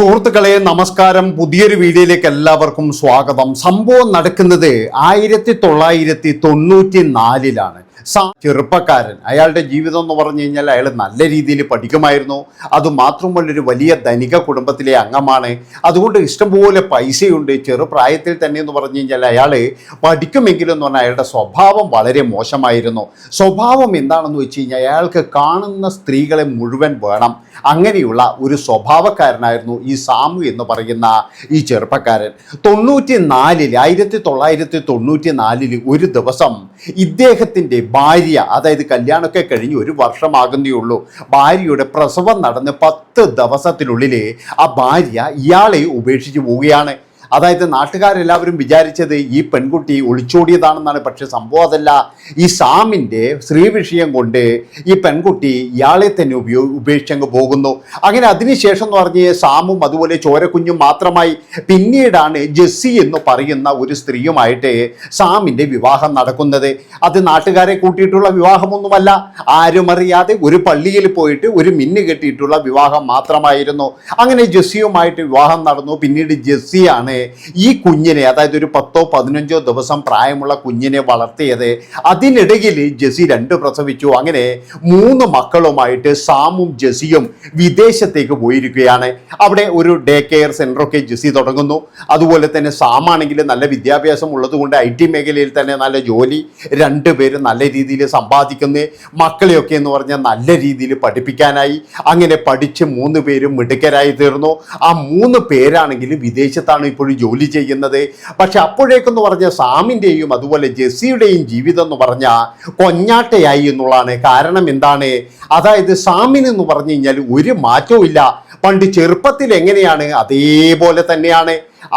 സുഹൃത്തുക്കളെ നമസ്കാരം. പുതിയൊരു വീഡിയോയിലേക്ക് എല്ലാവർക്കും സ്വാഗതം. സംഭവം നടക്കുന്നത് ആയിരത്തി തൊള്ളായിരത്തി തൊണ്ണൂറ്റി നാലിലാണ് ചെറുപ്പക്കാരൻ. അയാളുടെ ജീവിതം എന്ന് പറഞ്ഞു കഴിഞ്ഞാൽ അയാൾ നല്ല രീതിയിൽ പഠിക്കുമായിരുന്നു. അതുമാത്രമല്ല ഒരു വലിയ ധനിക കുടുംബത്തിലെ അംഗമാണ്. അതുകൊണ്ട് ഇഷ്ടംപോലെ പൈസയുണ്ട്. ചെറുപ്രായത്തിൽ തന്നെ എന്ന് പറഞ്ഞു കഴിഞ്ഞാൽ അയാൾ പഠിക്കുമെങ്കിലും എന്ന് പറഞ്ഞാൽ അയാളുടെ സ്വഭാവം വളരെ മോശമായിരുന്നു. സ്വഭാവം എന്താണെന്ന് വെച്ച് കഴിഞ്ഞാൽ അയാൾക്ക് കാണുന്ന സ്ത്രീകളെ മുഴുവൻ വേണം. അങ്ങനെയുള്ള ഒരു സ്വഭാവക്കാരനായിരുന്നു ഈ സാമു എന്ന് പറയുന്ന ഈ ചെറുപ്പക്കാരൻ. തൊണ്ണൂറ്റി നാലിൽ ആയിരത്തി തൊള്ളായിരത്തി തൊണ്ണൂറ്റി നാലിൽ ഒരു ദിവസം ഇദ്ദേഹത്തിന്റെ ഭാര്യ അതായത് കല്യാണമൊക്കെ കഴിഞ്ഞ് ഒരു വർഷമാകുന്നേ ഉള്ളൂ. ഭാര്യയുടെ പ്രസവം നടന്ന് പത്ത് ദിവസത്തിനുള്ളിൽ ആ ഭാര്യ ഇയാളെ ഉപേക്ഷിച്ച് പോവുകയാണ്. അതായത് നാട്ടുകാരെല്ലാവരും വിചാരിച്ചത് ഈ പെൺകുട്ടി ഒളിച്ചോടിയതാണെന്നാണ്. പക്ഷെ സംഭവം അതല്ല. ഈ സാമിന്റെ സ്ത്രീ വിഷയം കൊണ്ട് ഈ പെൺകുട്ടി ഇയാളെ തന്നെ ഉപയോ ഉപേക്ഷിച്ചങ്ങ് പോകുന്നു. അങ്ങനെ അതിനുശേഷം എന്ന് പറഞ്ഞ് സാമും അതുപോലെ ചോരക്കുഞ്ഞും മാത്രമായി പിന്നീടാണ് ജെസ്സി എന്ന് പറയുന്ന ഒരു സ്ത്രീയുമായിട്ട് സാമിന്റെ വിവാഹം നടക്കുന്നത്. അത് നാട്ടുകാരെ കൂട്ടിയിട്ടുള്ള വിവാഹമൊന്നുമല്ല. ആരും അറിയാതെ ഒരു പള്ളിയിൽ പോയിട്ട് ഒരു മിന്ന് കെട്ടിയിട്ടുള്ള വിവാഹം മാത്രമായിരുന്നു. അങ്ങനെ ജെസ്സിയുമായിട്ട് വിവാഹം നടന്നു. പിന്നീട് ജെസ്സിയാണ് ഈ കുഞ്ഞിനെ അതായത് ഒരു പത്തോ പതിനഞ്ചോ ദിവസം പ്രായമുള്ള കുഞ്ഞിനെ വളർത്തിയത് അതിനിടയിൽ ജസി രണ്ട് പ്രസവിച്ചു. അങ്ങനെ മൂന്ന് മക്കളുമായിട്ട് സാമും ജസിയും വിദേശത്തേക്ക് പോയിരിക്കുകയാണ്. അവിടെ ഒരു ഡേ കെയർ സെന്ററൊക്കെ ജസി തുടങ്ങുന്നു. അതുപോലെ തന്നെ സാമാണെങ്കിൽ നല്ല വിദ്യാഭ്യാസം ഉള്ളതുകൊണ്ട് ഐ ടി മേഖലയിൽ തന്നെ നല്ല ജോലി രണ്ടുപേരും നല്ല രീതിയിൽ സമ്പാദിക്കുന്നു. മക്കളെയൊക്കെ എന്ന് പറഞ്ഞാൽ നല്ല രീതിയിൽ പഠിപ്പിക്കാനായി. അങ്ങനെ പഠിച്ച് മൂന്ന് പേരും മിടുക്കരായി തീർന്നു. ആ മൂന്ന് പേരാണെങ്കിലും വിദേശത്താണ് ഇപ്പോഴും ജോലി ചെയ്യുന്നത്. പക്ഷെ അപ്പോഴേക്കെന്ന് പറഞ്ഞ സാമിന്റെയും അതുപോലെ ജെസ്സിയുടെയും ജീവിതം എന്ന് പറഞ്ഞ കൊഞ്ഞാട്ടയായി എന്നുള്ളതാണ്. കാരണം എന്താണ്? അതായത് സാമിൻ എന്ന് പറഞ്ഞു കഴിഞ്ഞാൽ ഒരു മാറ്റവും ഇല്ല. പണ്ട് ചെറുപ്പത്തിൽ എങ്ങനെയാണ്? അതേപോലെ തന്നെയാണ്.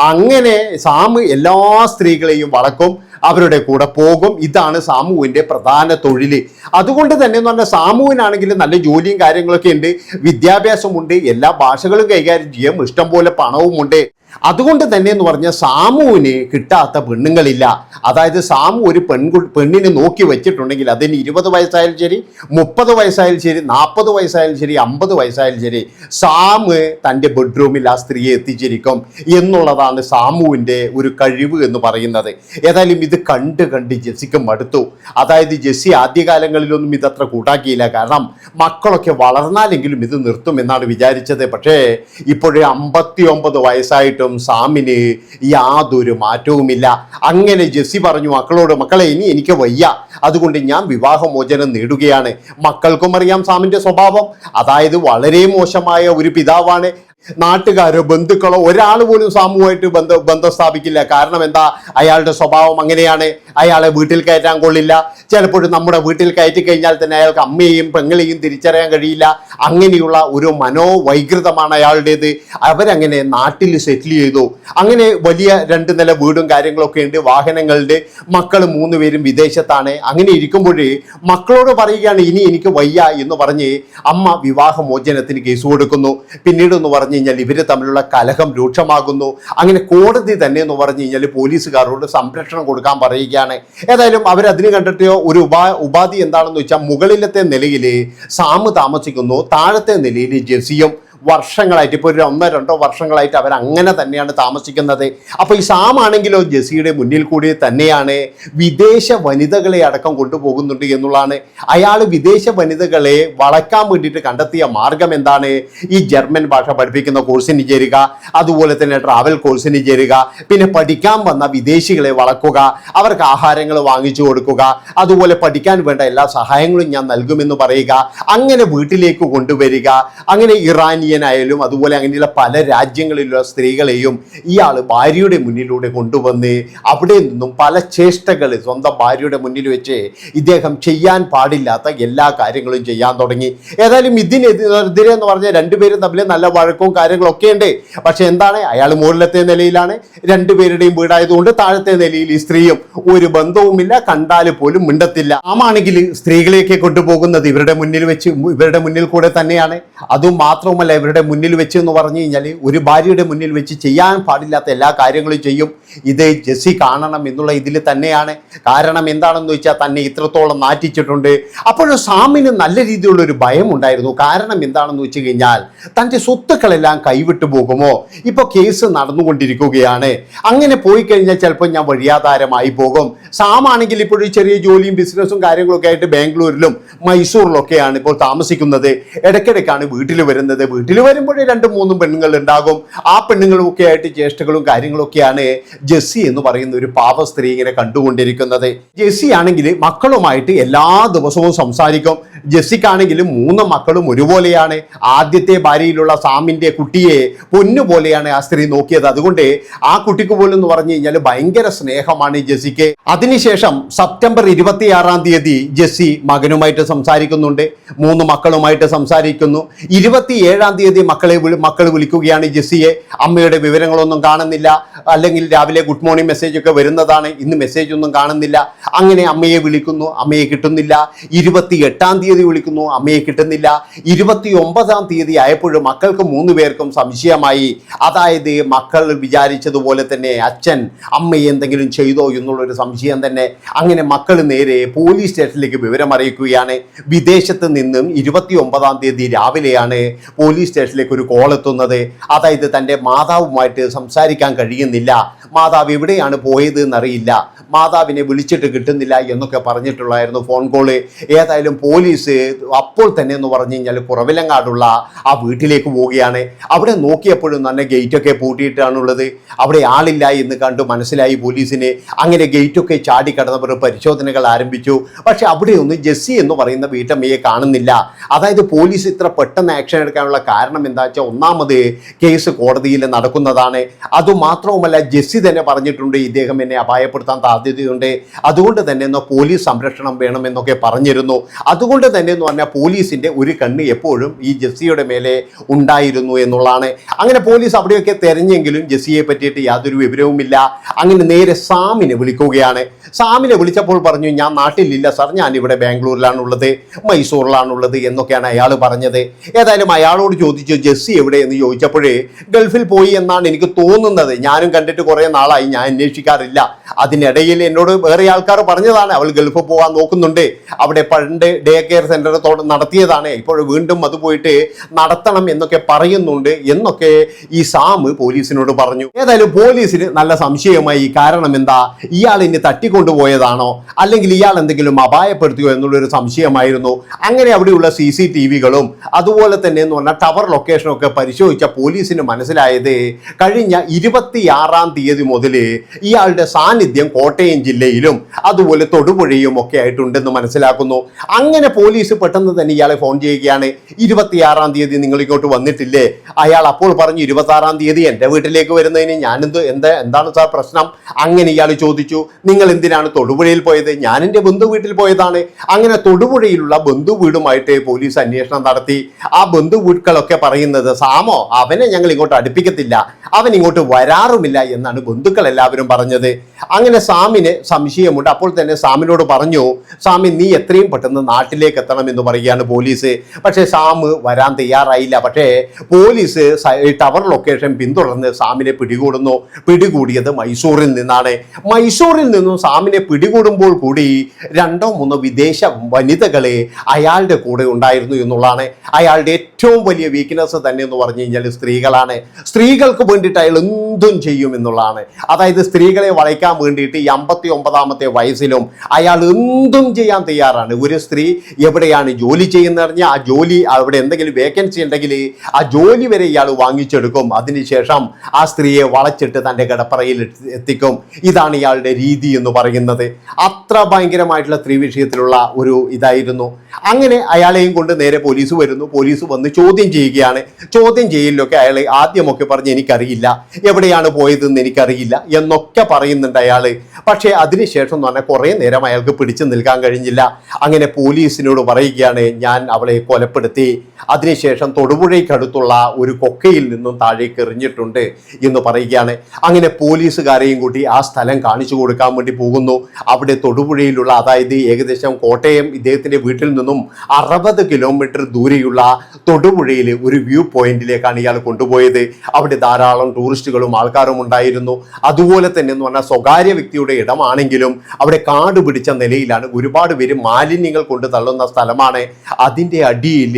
അങ്ങനെ സാമു എല്ലാ സ്ത്രീകളെയും വളക്കും അവരുടെ കൂടെ പോകും. ഇതാണ് സാമുവിന്റെ പ്രധാന തൊഴിൽ അതുകൊണ്ട് തന്നെ എന്ന് പറഞ്ഞാൽ സാമുവിനാണെങ്കിൽ നല്ല ജോലിയും കാര്യങ്ങളൊക്കെ ഉണ്ട്. വിദ്യാഭ്യാസമുണ്ട്. എല്ലാ ഭാഷകളും കൈകാര്യം ചെയ്യാം. ഇഷ്ടംപോലെ പണവുമുണ്ട്. അതുകൊണ്ട് തന്നെ എന്ന് പറഞ്ഞാൽ സാമുവിന് കിട്ടാത്ത പെണ്ണുങ്ങളില്ല. അതായത് സാമു ഒരു പെൺകു പെണ്ണിനെ നോക്കി വെച്ചിട്ടുണ്ടെങ്കിൽ അതിന് ഇരുപത് വയസ്സായാലും ശരി മുപ്പത് വയസ്സായാലും ശരി നാൽപ്പത് വയസ്സായാലും ശരി അമ്പത് വയസ്സായാലും ശരി സാമ് തന്റെ ബെഡ്റൂമിൽ ആ സ്ത്രീയെ എത്തിച്ചിരിക്കും എന്നുള്ളതാണ് സാമുവിന്റെ ഒരു കഴിവ് എന്ന് പറയുന്നത്. ഏതായാലും ഇത് കണ്ട് കണ്ട് ജെസ്സിക്ക് മടുത്തു. അതായത് ജെസ്സി ആദ്യകാലങ്ങളിലൊന്നും ഇതത്ര കൂട്ടാക്കിയില്ല. കാരണം മക്കളൊക്കെ വളർന്നാലെങ്കിലും ഇത് നിർത്തും എന്നാണ് വിചാരിച്ചത്. പക്ഷേ ഇപ്പോഴേ അമ്പത്തി ഒമ്പത് വയസ്സായിട്ടും സാമിന് യാതൊരു മാറ്റവുമില്ല. അങ്ങനെ ജെസ്സി പറഞ്ഞു മക്കളോട് മക്കളെ ഇനി എനിക്ക് വയ്യ. അതുകൊണ്ട് ഞാൻ വിവാഹമോചനം നേടുകയാണ്. മക്കൾക്കും അറിയാം സാമിന്റെ സ്വഭാവം. അതായത് വളരെ മോശമായ ഒരു പിതാവാണ്. നാട്ടുകാരോ ബന്ധുക്കളോ ഒരാൾ പോലും സാമൂഹമായിട്ട് ബന്ധം ബന്ധം സ്ഥാപിക്കില്ല. കാരണം എന്താ? അയാളുടെ സ്വഭാവം അങ്ങനെയാണ്. അയാളെ വീട്ടിൽ കയറ്റാൻ കൊള്ളില്ല. ചിലപ്പോഴും നമ്മുടെ വീട്ടിൽ കയറ്റി കഴിഞ്ഞാൽ തന്നെ അയാൾക്ക് അമ്മയെയും പെങ്ങളെയും തിരിച്ചറിയാൻ കഴിയില്ല. അങ്ങനെയുള്ള ഒരു മനോവൈകൃതമാണ് അയാളുടേത്. അവരങ്ങനെ നാട്ടിൽ സെറ്റിൽ ചെയ്തു. അങ്ങനെ വലിയ രണ്ട് നില വീടും കാര്യങ്ങളൊക്കെ ഉണ്ട്. വാഹനങ്ങളുണ്ട്. മക്കൾ മൂന്ന് പേരും വിദേശത്താണ്. അങ്ങനെ ഇരിക്കുമ്പോൾ മക്കളോട് പറയുകയാണ് ഇനി എനിക്ക് വയ്യ എന്ന് പറഞ്ഞ് അമ്മ വിവാഹമോചനത്തിന് കേസ് കൊടുക്കുന്നു. പിന്നീട് എന്ന് പറഞ്ഞു കഴിഞ്ഞാൽ ഇവർ തമ്മിലുള്ള കലഹം രൂക്ഷമാകുന്നു. അങ്ങനെ കോടതി തന്നെ എന്ന് പറഞ്ഞു കഴിഞ്ഞാൽ പോലീസുകാരോട് സംരക്ഷണം കൊടുക്കാൻ പറയുകയാണ്. ഏതായാലും അവർ അതിന് കണ്ടിട്ടോ ഒരു ഉപാ ഉപാധി എന്താണെന്ന് വെച്ചാൽ മുകളിലത്തെ നിലയിൽ സാമ് താമസിക്കുന്നു താഴത്തെ നിലയിൽ ജെസിയും വർഷങ്ങളായിട്ട് ഇപ്പോൾ ഒരു ഒന്നോ രണ്ടോ വർഷങ്ങളായിട്ട് അവർ അങ്ങനെ തന്നെയാണ് താമസിക്കുന്നത്. അപ്പോൾ ഈ സാമാണെങ്കിലോ ജെസിയുടെ മുന്നിൽ കൂടി തന്നെയാണ് വിദേശ വനിതകളെ അടക്കം കൊണ്ടുപോകുന്നുണ്ട് എന്നുള്ളതാണ്. അയാൾ വിദേശ വനിതകളെ വളക്കാൻ വേണ്ടിയിട്ട് കണ്ടെത്തിയ മാർഗം എന്താണ്? ഈ ജർമ്മൻ ഭാഷ പഠിപ്പിക്കുന്ന കോഴ്സിന് ചേരുക അതുപോലെ തന്നെ ട്രാവൽ കോഴ്സിന് ചേരുക പിന്നെ പഠിക്കാൻ വന്ന വിദേശികളെ വളക്കുക അവർക്ക് ആഹാരങ്ങൾ വാങ്ങിച്ചു കൊടുക്കുക അതുപോലെ പഠിക്കാൻ വേണ്ട എല്ലാ സഹായങ്ങളും ഞാൻ നൽകുമെന്ന് പറയുക അങ്ങനെ വീട്ടിലേക്ക് കൊണ്ടുവരിക അങ്ങനെ ഇറാനിയനായാലും അതുപോലെ അങ്ങനെയുള്ള പല രാജ്യങ്ങളിലുള്ള സ്ത്രീകളെയും ഇയാൾ ഭാര്യയുടെ മുന്നിലൂടെ കൊണ്ടുവന്ന് അവിടെ നിന്നും പല ചേഷ്ടകൾ സ്വന്തം ഭാര്യയുടെ മുന്നിൽ വെച്ച് ഇദ്ദേഹം ചെയ്യാൻ പാടില്ലാത്ത എല്ലാ കാര്യങ്ങളും ചെയ്യാൻ തുടങ്ങി. ഏതായാലും ഇതിനെതിരെ എന്ന് പറഞ്ഞാൽ രണ്ടുപേരും തമ്മിൽ നല്ല വഴക്കവും കാര്യങ്ങളൊക്കെ ഉണ്ട്. പക്ഷെ എന്താണ്? അയാൾ മുകളിലത്തെ നിലയിലാണ് രണ്ടുപേരുടെയും വീടായതുകൊണ്ട് താഴത്തെ നിലയിൽ ഈ സ്ത്രീയും ഒരു ബന്ധവുമില്ല കണ്ടാൽ പോലും മിണ്ടത്തില്ല. ആമാണെങ്കിൽ സ്ത്രീകളെയൊക്കെ കൊണ്ടുപോകുന്നത് ഇവരുടെ മുന്നിൽ വെച്ച് ഇവരുടെ മുന്നിൽ കൂടെ തന്നെയാണ്. അതും മാത്രവുമല്ല അവരുടെ മുന്നിൽ വെച്ച് എന്ന് പറഞ്ഞു കഴിഞ്ഞാൽ ഒരു ഭാര്യയുടെ മുന്നിൽ വെച്ച് ചെയ്യാൻ പാടില്ലാത്ത എല്ലാ കാര്യങ്ങളും ചെയ്യും. ഇത് ജെസ്സി കാണണം എന്നുള്ള ഇതിൽ തന്നെയാണ്. കാരണം എന്താണെന്ന് വെച്ചാൽ തന്നെ ഇത്രത്തോളം നാറ്റിച്ചിട്ടുണ്ട്. അപ്പോൾ സാമിന് നല്ല രീതിയിലുള്ള ഒരു ഭയം ഉണ്ടായിരുന്നു കാരണം എന്താണെന്ന് വെച്ച് കഴിഞ്ഞാൽ തന്റെ സ്വത്തുക്കളെല്ലാം കൈവിട്ടു പോകുമോ? ഇപ്പോൾ കേസ് നടന്നുകൊണ്ടിരിക്കുകയാണ്. അങ്ങനെ പോയി കഴിഞ്ഞാൽ ചിലപ്പോൾ ഞാൻ വഴിയാധാരമായി പോകും. സാമാണെങ്കിൽ ഇപ്പോഴും ചെറിയ ജോലിയും ബിസിനസ്സും കാര്യങ്ങളൊക്കെ ആയിട്ട് ബാംഗ്ലൂരിലും മൈസൂരിലൊക്കെയാണ് ഇപ്പോൾ താമസിക്കുന്നത്. ഇടയ്ക്കിടയ്ക്കാണ് വീട്ടിൽ വരുന്നത്. വീട്ടിൽ വരുമ്പോഴേ രണ്ടും മൂന്നും പെണ്ണുങ്ങൾ ഉണ്ടാകും. ആ പെണ്ണുങ്ങളും ഒക്കെ ആയിട്ട് ചേഷ്ടകളും കാര്യങ്ങളൊക്കെയാണ് ജെസ്സി എന്ന് പറയുന്ന ഒരു പാപ സ്ത്രീ ഇങ്ങനെ കണ്ടുകൊണ്ടിരിക്കുന്നത്. ജെസ്സി ആണെങ്കിൽ മക്കളുമായിട്ട് എല്ലാ ദിവസവും സംസാരിക്കും. ജെസ്സിക്കാണെങ്കിലും മൂന്ന് മക്കളും ഒരുപോലെയാണ്. ആദ്യത്തെ ഭാര്യയിലുള്ള സാമിന്റെ കുട്ടിയെ പൊന്നുപോലെയാണ് ആ സ്ത്രീ നോക്കിയത്. അതുകൊണ്ട് ആ കുട്ടിക്ക് പോലും എന്ന് പറഞ്ഞു കഴിഞ്ഞാൽ ഭയങ്കര സ്നേഹമാണ് ജെസ്സിക്ക്. അതിനുശേഷം സെപ്റ്റംബർ ഇരുപത്തിയാറാം തീയതി ജെസ്സി മകനുമായിട്ട് സംസാരിക്കുന്നുണ്ട്. മൂന്ന് മക്കളുമായിട്ട് സംസാരിക്കുന്നു. ഇരുപത്തിയേഴാം തീയതി മക്കളെ വിളി- മക്കൾ വിളിക്കുകയാണ്. ജെസ്സിയെ അമ്മയുടെ വിവരങ്ങളൊന്നും കാണുന്നില്ല. അല്ലെങ്കിൽ രാവിലെ ഗുഡ് മോർണിംഗ് മെസ്സേജ് ഒക്കെ വരുന്നതാണ്. ഇന്ന് മെസ്സേജ് ഒന്നും കാണുന്നില്ല. അങ്ങനെ അമ്മയെ വിളിക്കുന്നു. അമ്മയെ കിട്ടുന്നില്ല. ഇരുപത്തി എട്ടാം തീയതി വിളിക്കുന്നു. അമ്മയെ കിട്ടുന്നില്ല. ഇരുപത്തി ഒമ്പതാം തീയതി ആയപ്പോഴും മക്കൾക്ക് മൂന്ന് പേർക്കും സംശയമായി. അതായത് മക്കൾ വിചാരിച്ചതുപോലെ തന്നെ അച്ഛൻ അമ്മയെ എന്തെങ്കിലും ചെയ്തോ എന്നുള്ളൊരു സംശയം തന്നെ. അങ്ങനെ മക്കൾ നേരെ പോലീസ് സ്റ്റേഷനിലേക്ക് വിവരം അറിയിക്കുകയാണ് വിദേശത്ത് നിന്നും ഇരുപത്തി ഒമ്പതാം തീയതി രാവിലെയാണ് പോലീസ് സ്റ്റേഷനിലേക്ക് ഒരു കോൾ എത്തുന്നത്. അതായത് തന്റെ മാതാവുമായിട്ട് സംസാരിക്കാൻ കഴിയുന്നില്ല. മാതാവ് എവിടെയാണ് പോയത് എന്നറിയില്ല. മാതാവിനെ വിളിച്ചിട്ട് കിട്ടുന്നില്ല എന്നൊക്കെ പറഞ്ഞിട്ടുള്ളായിരുന്നു ഫോൺ കോൾ ഏതായാലും പോലീസ് അപ്പോൾ തന്നെ എന്ന് പറഞ്ഞു കഴിഞ്ഞാൽ കുറവിലങ്ങാടുള്ള ആ വീട്ടിലേക്ക് പോവുകയാണ്. അവിടെ നോക്കിയപ്പോഴും തന്നെ ഗേറ്റൊക്കെ പൂട്ടിയിട്ടാണുള്ളത്. അവിടെ ആളില്ല എന്ന് കണ്ടു മനസ്സിലായി പോലീസിന്. അങ്ങനെ ഗേറ്റൊക്കെ ചാടിക്കടന്നവർ പരിശോധനകൾ ആരംഭിച്ചു. പക്ഷെ അവിടെയൊന്നും ജെസ്സി എന്ന് പറയുന്ന വീട്ടമ്മയെ കാണുന്നില്ല. അതായത് പോലീസ് ഇത്ര പെട്ടെന്ന് ആക്ഷൻ എടുക്കാനുള്ള കാരണം എന്താ വെച്ചാൽ ഒന്നാമത് കേസ് കോടതിയിൽ നടക്കുന്നതാണ്. അതുമാത്രവുമല്ല ജെസ്സി തന്നെ പറഞ്ഞിട്ടുണ്ട് ഇദ്ദേഹം എന്നെ അപായപ്പെടുത്താൻ സാധ്യതയുണ്ട്. അതുകൊണ്ട് തന്നെ ഒന്ന് പോലീസ് സംരക്ഷണം വേണമെന്നൊക്കെ പറഞ്ഞിരുന്നു. അതുകൊണ്ട് തന്നെ എന്ന് പറഞ്ഞാൽ പോലീസിന്റെ ഒരു കണ്ണ് എപ്പോഴും ഈ ജെസ്സിയുടെ മേലെ ഉണ്ടായിരുന്നു എന്നുള്ളതാണ്. അങ്ങനെ പോലീസ് അവിടെയൊക്കെ തെരഞ്ഞെങ്കിലും ജെസ്സിയെ പറ്റിയിട്ട് യാതൊരു വിവരവുമില്ല. അങ്ങനെ നേരെ സാമിനെ വിളിക്കുകയാണ്. സാമിനെ വിളിച്ചപ്പോൾ പറഞ്ഞു ഞാൻ നാട്ടിലില്ല സാർ ഞാൻ ഇവിടെ ബാംഗ്ലൂരിലാണുള്ളത് മൈസൂറിലാണുള്ളത് എന്നൊക്കെയാണ് അയാൾ പറഞ്ഞത്. ഏതായാലും അയാളോട് ചോദിച്ചു ജെസ്സി എവിടെ എന്ന് ചോദിച്ചപ്പോഴേ ഗൾഫിൽ പോയി എന്നാണ് എനിക്ക് തോന്നുന്നത്. ഞാനും കണ്ടിട്ട് കുറേ നാളായി ഞാൻ അന്വേഷിക്കാറില്ല. അതിനിടയിൽ എന്നോട് വേറെ ആൾക്കാർ പറഞ്ഞതാണ് അവൾ ഗൾഫ് പോകാൻ നോക്കുന്നുണ്ട്. അവിടെ പണ്ട് ഡേ കെയർ സെന്റർ നടത്തിയതാണ്. ഇപ്പോൾ വീണ്ടും അത് പോയിട്ട് നടത്തണം എന്നൊക്കെ പറയുന്നുണ്ട് എന്നൊക്കെ ഈ സാം പോലീസിനോട് പറഞ്ഞു. ഏതായാലും പോലീസിന് നല്ല സംശയമായി കാരണം എന്താ? ഇയാൾ ഇനി തട്ടിക്കൊണ്ടുപോയതാണോ? അല്ലെങ്കിൽ ഇയാൾ എന്തെങ്കിലും അപായപ്പെടുത്തിയോ എന്നുള്ളൊരു സംശയമായിരുന്നു. അങ്ങനെ അവിടെയുള്ള സി സി ടി വികളും അതുപോലെ തന്നെ എന്ന് പറഞ്ഞാൽ ടവർ ലൊക്കേഷനൊക്കെ പരിശോധിച്ച പോലീസിന് മനസ്സിലായത് കഴിഞ്ഞ ഇരുപത്തിയാറാം തീയതി മുതൽ ഇയാളുടെ സാന്നിധ്യം കോട്ടയം ജില്ലയിലും അതുപോലെ തൊടുപുഴയും ഒക്കെ ആയിട്ടുണ്ടെന്ന് മനസ്സിലാക്കുന്നു. അങ്ങനെ പോലീസ് പെട്ടെന്ന് തന്നെ ഇയാളെ ഫോൺ ചെയ്യുകയാണ്. ഇരുപത്തിയാറാം തീയതി നിങ്ങൾ ഇങ്ങോട്ട് വന്നിട്ടില്ലേ? അയാൾ അപ്പോൾ പറഞ്ഞു ഇരുപത്തി ആറാം തീയതി എന്റെ വീട്ടിലേക്ക് വരുന്നതിന് ഞാനെന്ത് എന്താ എന്താണ് സാർ പ്രശ്നം? അങ്ങനെ ഇയാൾ ചോദിച്ചു നിങ്ങൾ എന്തിനാണ് തൊടുപുഴയിൽ പോയത്? ഞാൻ എന്റെ ബന്ധു വീട്ടിൽ പോയതാണ്. അങ്ങനെ തൊടുപുഴയിലുള്ള ബന്ധു വീടുമായിട്ട് പോലീസ് അന്വേഷണം നടത്തി. ആ ബന്ധു വീട്ടുകളൊക്കെ പറയുന്നത് സാമോ അവനെ ഞങ്ങൾ ഇങ്ങോട്ട് അടുപ്പിക്കത്തില്ല. അവൻ ഇങ്ങോട്ട് വരാറുമില്ല എന്നാണ് ബന്ധുക്കൾ എല്ലാവരും പറഞ്ഞത്. അങ്ങനെ സാമിന് സംശയമുണ്ട്. അപ്പോൾ തന്നെ സാമിനോട് പറഞ്ഞു സാമി നീ എത്രയും പെട്ടെന്ന് നാട്ടിലേക്ക് എത്തണം എന്ന് പറയുകയാണ് പോലീസ്. പക്ഷേ സാം വരാൻ തയ്യാറായില്ല. പക്ഷേ പോലീസ് ടവർ ലൊക്കേഷൻ പിന്തുടർന്ന് സാമിനെ പിടികൂടുന്നു. പിടികൂടിയത് മൈസൂരിൽ നിന്നാണ്. മൈസൂരിൽ നിന്നും സാമിനെ പിടികൂടുമ്പോൾ കൂടി രണ്ടോ മൂന്നോ വിദേശ വനിതകളെ അയാളുടെ കൂടെ ഉണ്ടായിരുന്നു എന്നുള്ളതാണ്. അയാളുടെ ഏറ്റവും വലിയ വീക്ക്നെസ് തന്നെ എന്ന് പറഞ്ഞു കഴിഞ്ഞാൽ സ്ത്രീകളാണ്. സ്ത്രീകൾക്ക് വേണ്ടിയിട്ട് അയാൾ എന്തും ചെയ്യും എന്നുള്ളതാണ്. അതായത് സ്ത്രീകളെ വളയ്ക്കാൻ വേണ്ടിയിട്ട് ഈ അമ്പത്തി ഒമ്പതാമത്തെ വയസ്സിലും അയാൾ എന്തും ചെയ്യാൻ തയ്യാറാണ്. ഒരു സ്ത്രീ എവിടെയാണ് ജോലി ചെയ്യുന്നറിഞ്ഞാൽ ആ ജോലി അവിടെ എന്തെങ്കിലും വേക്കൻസി ഉണ്ടെങ്കിൽ ആ ജോലി വരെ ഇയാൾ വാങ്ങിച്ചെടുക്കും. അതിനുശേഷം ആ സ്ത്രീയെ വളച്ചിട്ട് തന്റെ കിടപ്പറയിൽ എത്തി- എത്തിക്കും. ഇതാണ് ഇയാളുടെ രീതി എന്ന് പറയുന്നത്. അത്ര ഭയങ്കരമായിട്ടുള്ള സ്ത്രീ വിഷയത്തിലുള്ള ഒരു ഇതായിരുന്നു. അങ്ങനെ അയാളെയും കൊണ്ട് നേരെ പോലീസ് വരുന്നു. പോലീസ് വന്ന് ചോദ്യം ചെയ്യുകയാണ്. ചോദ്യം ചെയ്യലിലൊക്കെ അയാൾ ആദ്യമൊക്കെ പറഞ്ഞ് എനിക്കറിയില്ല. എവിടെയാണ് പോയതെന്ന് എനിക്കറിയില്ല. എനിക്കറിയില്ല എന്നൊക്കെ പറയുന്നുണ്ട് അയാൾ പക്ഷേ അതിനുശേഷം എന്ന് പറഞ്ഞാൽ കുറേ നേരം അയാൾക്ക് പിടിച്ചു നിൽക്കാൻ കഴിഞ്ഞില്ല. അങ്ങനെ പോലീസിനോട് പറയുകയാണ് ഞാൻ അവളെ കൊലപ്പെടുത്തി. അതിനുശേഷം തൊടുപുഴയ്ക്കടുത്തുള്ള ഒരു കൊക്കയിൽ നിന്നും താഴേക്ക് എറിഞ്ഞിട്ടുണ്ട് എന്ന് പറയുകയാണ്. അങ്ങനെ പോലീസുകാരെയും കൂട്ടി ആ സ്ഥലം കാണിച്ചു കൊടുക്കാൻ വേണ്ടി പോകുന്നു. അവിടെ തൊടുപുഴയിലുള്ള അതായത് ഏകദേശം കോട്ടയം ഇദ്ദേഹത്തിന്റെ വീട്ടിൽ നിന്നും അറുപത് കിലോമീറ്റർ ദൂരെയുള്ള തൊടുപുഴയിൽ ഒരു വ്യൂ പോയിന്റിലേക്കാണ് ഇയാൾ കൊണ്ടുപോയത്. അവിടെ ധാരാളം ടൂറിസ്റ്റുകളും ആൾക്കാരും ഉണ്ടായിരുന്നു. അതുപോലെ തന്നെ എന്ന് പറഞ്ഞാൽ സ്വകാര്യ വ്യക്തിയുടെ ഇടമാണെങ്കിലും അവിടെ കാട് പിടിച്ച നിലയിലാണ് ഒരുപാട് പേര് മാലിന്യങ്ങൾ കൊണ്ട് തള്ളുന്ന സ്ഥലമാണ്. അതിന്റെ അടിയിൽ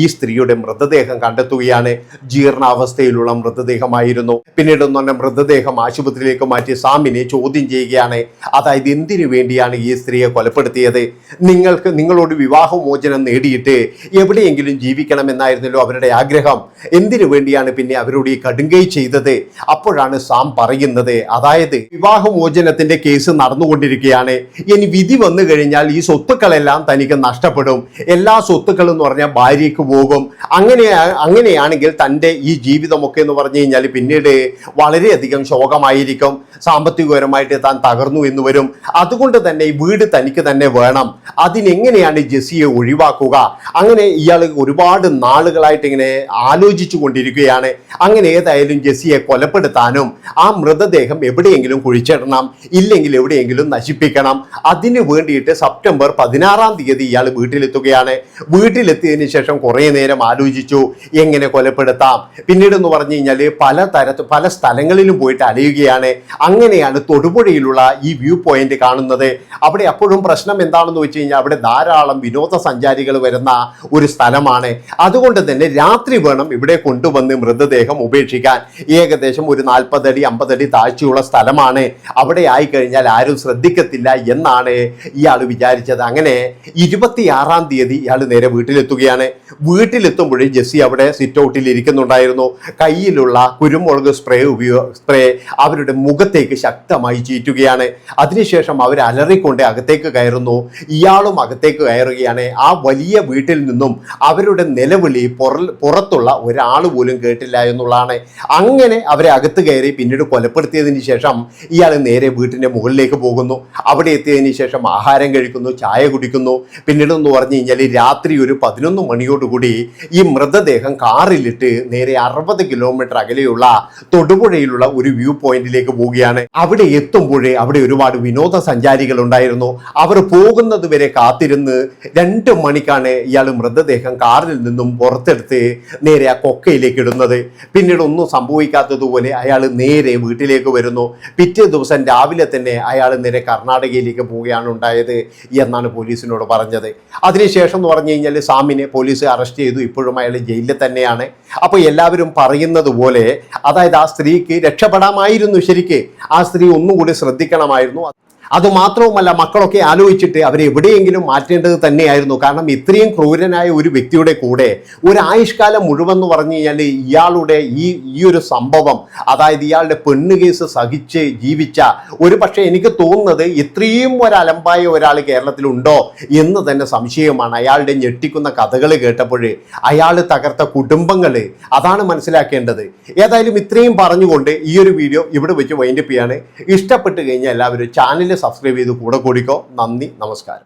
ഈ സ്ത്രീയുടെ മൃതദേഹം കണ്ടെത്തുകയാണ്. ജീർണാവസ്ഥയിലുള്ള മൃതദേഹമായിരുന്നു. പിന്നീട് എന്ന് പറഞ്ഞാൽ മൃതദേഹം ആശുപത്രിയിലേക്ക് മാറ്റി സാമിനെ ചോദ്യം ചെയ്യുകയാണ്. അതായത് എന്തിനു വേണ്ടിയാണ് ഈ സ്ത്രീയെ കൊലപ്പെടുത്തിയത്? നിങ്ങൾക്ക് നിങ്ങളോട് വിവാഹമോചനം നേടിയിട്ട് എവിടെയെങ്കിലും ജീവിക്കണമെന്നായിരുന്നല്ലോ അവരുടെ ആഗ്രഹം. എന്തിനു വേണ്ടിയാണ് പിന്നെ അവരോട് ഈ കടുങ്കൈ ചെയ്തത്? അപ്പോഴാണ് സാം പറയുന്നത്. അതായത് വിവാഹമോചനത്തിന്റെ കേസ് നടന്നുകൊണ്ടിരിക്കുകയാണ്. ഇനി വിധി വന്നു കഴിഞ്ഞാൽ ഈ സ്വത്തുക്കളെല്ലാം തനിക്ക് നഷ്ടപ്പെടും. എല്ലാ സ്വത്തുക്കളും എന്ന് പറഞ്ഞാൽ ഭാര്യയ്ക്ക് പോകും. അങ്ങനെ അങ്ങനെയാണെങ്കിൽ തന്റെ ഈ ജീവിതമൊക്കെ എന്ന് പറഞ്ഞു കഴിഞ്ഞാൽ പിന്നീട് വളരെയധികം ശോകമായിരിക്കും. സാമ്പത്തികപരമായിട്ട് താൻ തകർന്നു എന്ന് വരും. അതുകൊണ്ട് തന്നെ ഈ വീട് തനിക്ക് തന്നെ വേണം. അതിനെങ്ങനെയാണ് ജെസ്സിയെ ഒഴിവാക്കുക? അങ്ങനെ ഇയാൾ ഒരുപാട് നാളുകളായിട്ട് ഇങ്ങനെ ആലോചിച്ചു കൊണ്ടിരിക്കുകയാണ് അങ്ങനെ ഏതായാലും ജെസ്സിയെ കൊലപ്പെടുത്താനും ആ മൃതദേഹം എവിടെയെങ്കിലും കുഴിച്ചിടണം ഇല്ലെങ്കിൽ എവിടെയെങ്കിലും നശിപ്പിക്കണം. അതിന് വേണ്ടിയിട്ട് സെപ്റ്റംബർ പതിനാറാം തീയതി ഇയാൾ വീട്ടിലെത്തുകയാണ്. വീട്ടിലെത്തിയതിന് ശേഷം കുറേ നേരം ആലോചിച്ചു എങ്ങനെ കൊലപ്പെടുത്താം? പിന്നീട് എന്ന് പറഞ്ഞു കഴിഞ്ഞാൽ പല തരത്ത് പല സ്ഥലങ്ങളിലും പോയിട്ട് അലയുകയാണ്. അങ്ങനെയാണ് തൊടുപുഴയിലുള്ള ഈ വ്യൂ പോയിന്റ് കാണുന്നത്. അവിടെ അപ്പോഴും പ്രശ്നം എന്താണെന്ന് വെച്ച് കഴിഞ്ഞാൽ അവിടെ ധാരാളം വിനോദസഞ്ചാരികൾ വരുന്ന ഒരു സ്ഥലമാണ്. അതുകൊണ്ട് തന്നെ രാത്രി വേണം ഇവിടെ കൊണ്ടുവന്ന് മൃതദേഹം ഉപേക്ഷിക്കാൻ. ഏകദേശം ഒരു നാൽപ്പതടി അമ്പതടി താഴ്ചയുള്ള സ്ഥലമാണ്. അവിടെ ആയിക്കഴിഞ്ഞാൽ ആരും ശ്രദ്ധിക്കത്തില്ല എന്നാണ് ഇയാൾ വിചാരിച്ചത്. അങ്ങനെ ഇരുപത്തിയാറാം തീയതി ഇയാൾ നേരെ വീട്ടിലെത്തുകയാണ്. വീട്ടിലെത്തുമ്പോഴേ ജെസ്സി അവിടെ സിറ്റ് ഔട്ടിൽ ഇരിക്കുന്നുണ്ടായിരുന്നു. കയ്യിലുള്ള കുരുമുളക് സ്പ്രേ ഉപയോഗ സ്പ്രേ അവരുടെ മുഖത്തേക്ക് ശക്തമായി ചീറ്റുകയാണ്. അതിനുശേഷം അവർ അലറിക്കൊണ്ട് അകത്തേക്ക് കയറുന്നു. ഇയാളും അകത്തേക്ക് കയറുകയാണ്. ആ വലിയ വീട്ടിൽ നിന്നും അവരുടെ നിലവിളി പുറ പുറത്തുള്ള ഒരാൾ പോലും കേട്ടില്ല എന്നുള്ളതാണ്. അങ്ങനെ അവരെ അകത്ത് കയറി പിന്നീട് കൊലപ്പെടുത്തിയതിന് ശേഷം ഇയാൾ നേരെ വീട്ടിന്റെ മുകളിലേക്ക് പോകുന്നു. അവിടെ എത്തിയതിന് ശേഷം ആഹാരം കഴിക്കുന്നു ചായ കുടിക്കുന്നു. പിന്നീട് എന്ന് പറഞ്ഞു കഴിഞ്ഞാൽ രാത്രി ഒരു പതിനൊന്ന് മണിയോടുകൂടി ഈ മൃതദേഹം കാറിലിട്ട് നേരെ അറുപത് കിലോമീറ്റർ അകലെയുള്ള തൊടുപുഴയിലുള്ള ഒരു വ്യൂ പോയിന്റിലേക്ക് പോവുകയാണ്. അവിടെ എത്തുമ്പോഴേ അവിടെ ഒരുപാട് വിനോദസഞ്ചാരികൾ ഉണ്ടായിരുന്നു. അവർ പോകുന്നത് വരെ കാത്തിരുന്ന് രണ്ട് മണിക്കാണ് ഇയാൾ മൃതദേഹം കാറിൽ നിന്നും പുറത്തെടുത്ത് നേരെ ആ കൊക്കയിലേക്ക് ഇടുന്നത്. പിന്നീട് ഒന്നും സംഭവിക്കാത്തതുപോലെ അയാൾ നേരെ വീട്ടിലേക്ക് വരുന്നു. പിറ്റേ ദിവസം രാവിലെ തന്നെ അയാൾ നേരെ കർണാടകയിലേക്ക് പോവുകയാണ് ഉണ്ടായത് എന്നാണ് പോലീസിനോട് പറഞ്ഞത്. അതിനുശേഷം എന്ന് പറഞ്ഞു കഴിഞ്ഞാൽ സാമിനെ പോലീസ് അറസ്റ്റ് ചെയ്തു. ഇപ്പോഴും അയാൾ ജയിലിൽ തന്നെയാണ്. അപ്പോൾ എല്ലാവരും പറയുന്നത് പോലെ അതായത് ആ സ്ത്രീക്ക് രക്ഷപ്പെടാമായിരുന്നു ശരിക്ക്. ആ സ്ത്രീ ഒന്നുകൂടി ശ്രദ്ധിക്കണമായിരുന്നു. അതുമാത്രവുമല്ല മക്കളൊക്കെ ആലോചിച്ചിട്ട് അവരെ എവിടെയെങ്കിലും മാറ്റേണ്ടത് തന്നെയായിരുന്നു. കാരണം ഇത്രയും ക്രൂരനായ ഒരു വ്യക്തിയുടെ കൂടെ ഒരു ആയുഷ്കാലം മുഴുവൻ എന്ന് പറഞ്ഞു കഴിഞ്ഞാൽ ഇയാളുടെ ഈ ഈ ഒരു സംഭവം അതായത് ഇയാളുടെ പെണ്ണ് കേസ് സഹിച്ച് ജീവിച്ച ഒരു പക്ഷേ എനിക്ക് തോന്നുന്നത് ഇത്രയും ഒരലമ്പായ ഒരാൾ കേരളത്തിലുണ്ടോ എന്ന് തന്നെ സംശയമാണ്. അയാളുടെ ഞെട്ടിക്കുന്ന കഥകൾ കേട്ടപ്പോൾ അയാൾ തകർത്ത കുടുംബങ്ങൾ അതാണ് മനസ്സിലാക്കേണ്ടത്. ഏതായാലും ഇത്രയും പറഞ്ഞുകൊണ്ട് ഈ ഒരു വീഡിയോ ഇവിടെ വെച്ച് വൈൻഡപ്പ് ചെയ്യാണ്. ഇഷ്ടപ്പെട്ട് കഴിഞ്ഞാൽ എല്ലാവരും ചാനൽ സബ്സ്ക്രൈബ് ചെയ്ത് കൂടെ കൂടിക്കോ. നന്ദി നമസ്കാരം.